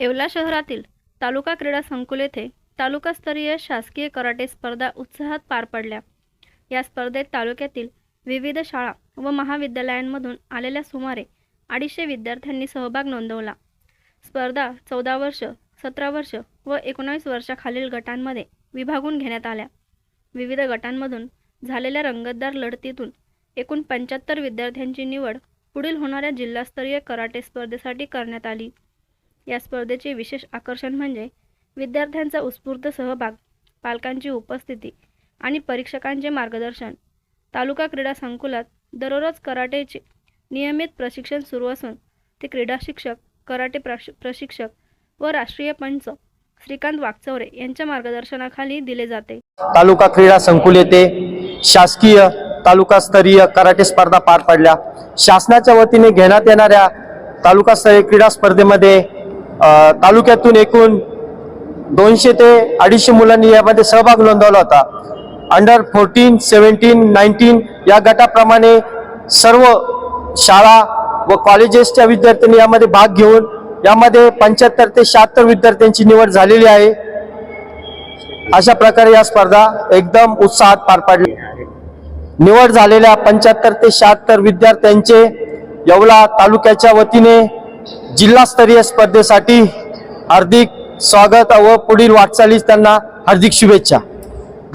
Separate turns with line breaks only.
येवला शहरातील तालुका क्रीडा संकुल येथे तालुकास्तरीय शासकीय कराटे स्पर्धा उत्साहात पार पडल्या. या स्पर्धेत तालुक्यातील विविध शाळा व महाविद्यालयांमधून आलेल्या सुमारे अडीचशे विद्यार्थ्यांनी सहभाग नोंदवला. स्पर्धा चौदा वर्ष सतरा वर्ष व एकोणावीस वर्षाखालील गटांमध्ये विभागून घेण्यात आल्या. विविध गटांमधून झालेल्या रंगतदार लढतीतून एकूण पंच्याहत्तर विद्यार्थ्यांची निवड पुढील होणाऱ्या जिल्हास्तरीय कराटे स्पर्धेसाठी करण्यात आली. या स्पर्धेचे विशेष आकर्षण म्हणजे विद्यार्थ्यांचा उत्स्फूर्त सहभाग पालकांची उपस्थिती आणि परीक्षकांचे मार्गदर्शन. तालुका क्रीडा संकुलात दररोज कराटेचे नियमित प्रशिक्षण सुरू असून ते क्रीडा शिक्षक कराटे प्रश प्रशिक्षक व राष्ट्रीय पंच श्रीकांत वागचौरे यांच्या मार्गदर्शनाखाली दिले जाते.
तालुका क्रीडा संकुल येथे शासकीय तालुकास्तरीय कराटे स्पर्धा पार पडल्या. शासनाच्या वतीने घेण्यात येणाऱ्या तालुकास्तरीय क्रीडा स्पर्धेमध्ये तालुक्यातून एकूण दोनशे ते अडीचशे मुलांनी यामध्ये सहभाग नोंदवला होता. अंडर फोर्टीन सेवन्टीन नाईन्टीन या गटाप्रमाणे सर्व शाळा व कॉलेजेसच्या विद्यार्थ्यांनी यामध्ये भाग घेऊन यामध्ये पंच्याहत्तर ते शहात्तर विद्यार्थ्यांची निवड झालेली आहे. अशा प्रकारे या स्पर्धा एकदम उत्साहात पार पाडली. निवड झालेल्या पंच्याहत्तर ते शहात्तर विद्यार्थ्यांचे येवला तालुक्याच्या वतीने जिल्हास्तरीय स्पर्धेसाठी हार्दिक स्वागत व पुढील वाटचालीस त्यांना हार्दिक शुभेच्छा.